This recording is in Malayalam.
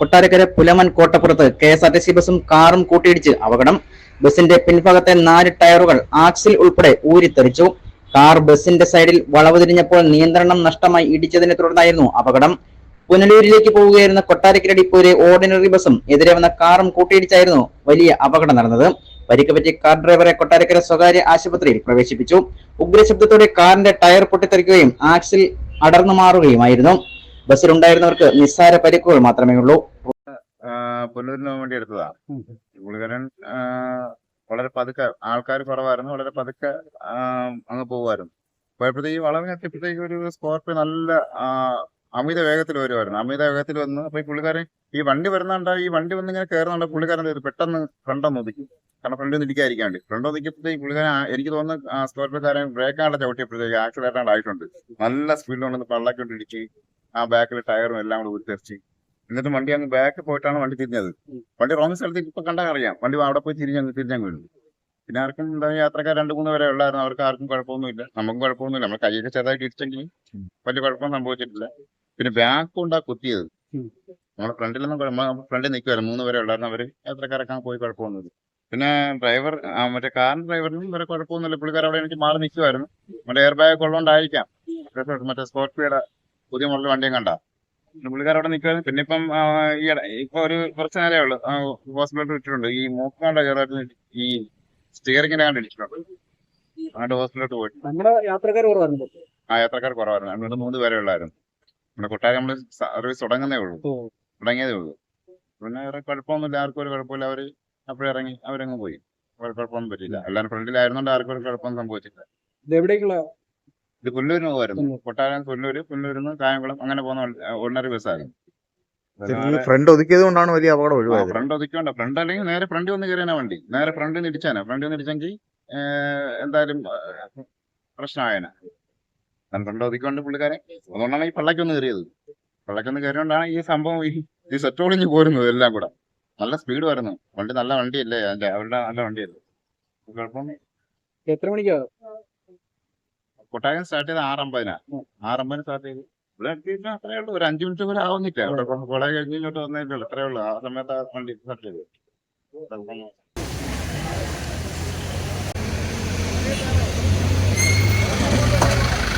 Kottarakkara Pulaman കോട്ടപ്പുറത്ത് K S R T C ബസും കാറും കൂട്ടിയിടിച്ച് അപകടം. ബസിന്റെ പിൻഭാഗത്തെ നാല് ടയറുകൾ ആക്സിൽ ഉൾപ്പെടെ ഊരിത്തെറിച്ചു. കാർ ബസിന്റെ സൈഡിൽ വളവ് തിരിഞ്ഞപ്പോൾ നിയന്ത്രണം നഷ്ടമായി ഇടിച്ചതിനെ തുടർന്നായിരുന്നു അപകടം. പുനലൂരിലേക്ക് പോവുകയായിരുന്ന കൊട്ടാരക്കര ഡിപ്പോയിലെ ഓർഡിനറി ബസും എതിരെ വന്ന കാറും കൂട്ടിയിടിച്ചായിരുന്നു വലിയ അപകടം നടന്നത്. പരിക്ക് പറ്റിയ കാർ ഡ്രൈവറെ കൊട്ടാരക്കര സ്വകാര്യ ആശുപത്രിയിൽ പ്രവേശിപ്പിച്ചു. ഉഗ്രശബ്ദത്തോടെ കാറിന്റെ ടയർ പൊട്ടിത്തെറിക്കുകയും ആക്സിൽ അടർന്നു മാറുകയുമായിരുന്നു. ബസ്സിലുണ്ടായിരുന്നവർക്ക് നിസ്സാര പരിക്കുകൾ മാത്രമേ ഉള്ളൂ. പുനരുന്ന വേണ്ടി എടുത്തതാ. പുള്ളിക്കാരൻ വളരെ പതുക്കെ ആൾക്കാർ കുറവായിരുന്നു വളരെ പതുക്കെ അങ്ങ് പോകുമായിരുന്നു. പോയപ്പോഴത്തേക്ക് വളരെ എത്തിയപ്പോഴത്തേക്ക് ഒരു സ്കോർപ്പിയോ നല്ല അമിത വേഗത്തിൽ വരുമായിരുന്നു. അമിത വേഗത്തിൽ വന്ന് അപ്പൊ ഈ പുള്ളിക്കാരൻ ഈ വണ്ടി വരുന്നുണ്ട്? ഈ വണ്ടി വന്ന് ഇങ്ങനെ കയറുന്നുണ്ട്? പുള്ളിക്കാരൻ? പെട്ടെന്ന് ഫ്രണ്ട് ഒതുക്കി. കാരണം ഫ്രണ്ടിൽ നിന്ന് ഇരിക്കാതിരിക്കാണ്ട്. ഫ്രണ്ട് ഒതുക്കിയപ്പോഴത്തേക്ക് പുള്ളിക്കാരൻ എനിക്ക് തോന്നുന്നു സ്കോർപ്പിയോക്കാരൻ ബ്രേക്കാണ്ട് ചവിട്ടിയപ്പോഴത്തേക്ക് ആക്സിഡന്റ് ആയിട്ടുണ്ട്. നല്ല സ്പീഡിൽ കൊണ്ടുവന്ന് പള്ളക്കൊണ്ട് ഇടിച്ച് ആ ബാക്കിലെ ടയറും എല്ലാം കൂടെ ഉരുത്തെറിച്ച് എന്നിട്ട് വണ്ടി അങ്ങ് ബാക്ക് പോയിട്ടാണ് വണ്ടി തിരിഞ്ഞത്. വണ്ടി റോങ് സ്ഥലത്ത് ഇപ്പൊ കണ്ടാൽ അറിയാം. വണ്ടി അവിടെ പോയി തിരിഞ്ഞങ്ങ് തിരിഞ്ഞങ്ങ് വീണു പിന്നെ ആർക്കും എന്താ യാത്രക്കാർ രണ്ട് മൂന്ന് പേരെ ഉള്ളായിരുന്നു. അവർക്ക് ആർക്കും കുഴപ്പമൊന്നുമില്ല. നമുക്കും കുഴപ്പമൊന്നുമില്ല. നമ്മൾ കൈയൊക്കെ ചെറുതായിട്ട് ഇടിച്ചെങ്കിൽ വലിയ കുഴപ്പം സംഭവിച്ചിട്ടില്ല. പിന്നെ ബാക്ക് കൊണ്ടാ കുത്തിയത്. നമ്മുടെ ഫ്രണ്ടിലൊന്നും ഫ്രണ്ടിൽ നിൽക്കുമായിരുന്നു മൂന്ന് പേരെ ഉള്ളായിരുന്നു. അവർ യാത്രക്കാരൊക്കെ പോയി കുഴപ്പമൊന്നുമില്ല. പിന്നെ ഡ്രൈവർ മറ്റേ കാറിന് ഡ്രൈവറിനും വരെ കുഴപ്പമൊന്നുമില്ല. പുള്ളിക്കാർ അവിടെ എനിക്ക് മാറി നിൽക്കുമായിരുന്നു മറ്റേ എയർ ബാഗ് ഉള്ളതുകൊണ്ടായിരിക്കാം മറ്റേ സ്കോർപ്പിയുടെ പുതിയ മോഡൽ വണ്ടിയും കണ്ട. പുള്ളിക്കാർ അവിടെ നിൽക്കുന്നത് പിന്നെ ഇപ്പം ഈ ഇപ്പൊ ഒരു കുറച്ച് നേരമേ ഉള്ളൂ. ഹോസ്പിറ്റലിൽ ഇട്ടിട്ടുണ്ട്. ഈ മൂക്കാണ്ട ചെറുതായിട്ട് ഈ സ്റ്റിയറിങ്ങിനെ കണ്ട് ഇടിച്ചിട്ടുണ്ട് ഹോസ്പിറ്റലിൽ പോയി പോയിട്ട്. നമ്മുടെ യാത്രക്കാർ കുറവായിരുന്നു ആ യാത്രക്കാർ കുറവായിരുന്നു. രണ്ട് മൂന്ന് പേരെ ഉള്ളായിരുന്നു. നമ്മുടെ കൊട്ടാരം നമ്മൾ സർവീസ് തുടങ്ങുന്നേ ഉള്ളൂ. തുടങ്ങിയതേ ഉള്ളൂ. പിന്നെ വേറെ കുഴപ്പമൊന്നുമില്ല. ആർക്കും ഒരു കുഴപ്പമില്ല. അവർ അപ്പോഴിറങ്ങി അവരങ്ങ് പോയി. കുഴപ്പമൊന്നും പറ്റിയില്ല. എല്ലാവരും ഫ്രണ്ടിലായിരുന്നോണ്ട് ആർക്കും ഒരു കുഴപ്പമൊന്നും സംഭവിച്ചില്ല. ഇത് പുല്ലൂരിന് പോകുമായിരുന്നു. കൊട്ടാരം പുല്ലൂര് പുല്ലൂരിൽ നിന്ന് കായംകുളം അങ്ങനെ പോകുന്ന ഓർഡിനറി ബസ്സായിരുന്നു ഫ്രണ്ട് ഒതുക്കിയത് കൊണ്ടാണ് വലിയ അപകടം ഒഴിവായത്. ഫ്രണ്ട് ഒതുക്കിയോണ്ട ഫ്രണ്ട് അല്ലെങ്കിൽ നേരെ ഫ്രണ്ട് വന്ന് കയറിയാ വണ്ടി. നേരെ ഫ്രണ്ടിൽ നിന്ന് ഇടിച്ചാനാ. ഫ്രണ്ടിൽ നിന്ന് ഇടിച്ചെങ്കിൽ എന്തായാലും ഞാൻ ഫ്രണ്ട് ഒതുക്കിക്കൊണ്ട് പുള്ളിക്കാരൻ അതുകൊണ്ടാണ് ഈ പള്ളക്കൊന്ന് കയറിയത് പള്ളക്കൊന്ന് കയറിയോണ്ടാണ് ഈ സംഭവം ഈ ഈ സെറ്റോളിഞ്ഞ് പോരുന്നത് എല്ലാം കൂടെ. നല്ല സ്പീഡ് വരുന്നു വണ്ടി നല്ല വണ്ടിയല്ലേ? അല്ലേ അവരുടെ നല്ല വണ്ടിയല്ലേ കുഴപ്പം എത്ര മണിക്കാ? കൊട്ടാരം സ്റ്റാർട്ട് ചെയ്ത് ആറമ്പതിനാ. ആറമ്പതിന് സ്റ്റാർട്ട് ചെയ്ത്. ഇവിടെ എത്തിയിട്ട് അത്രേ ഉള്ളൂ. ഒരു അഞ്ചു മിനിറ്റ് പോലും ആവുന്നില്ല. അവിടെ കോളേജ് കഴിഞ്ഞിട്ട് വന്നേ ഉള്ളൂ അത്രേ ഉള്ളൂ. ആ സമയത്ത് വണ്ടി സ്റ്റാർട്ട് ചെയ്തു.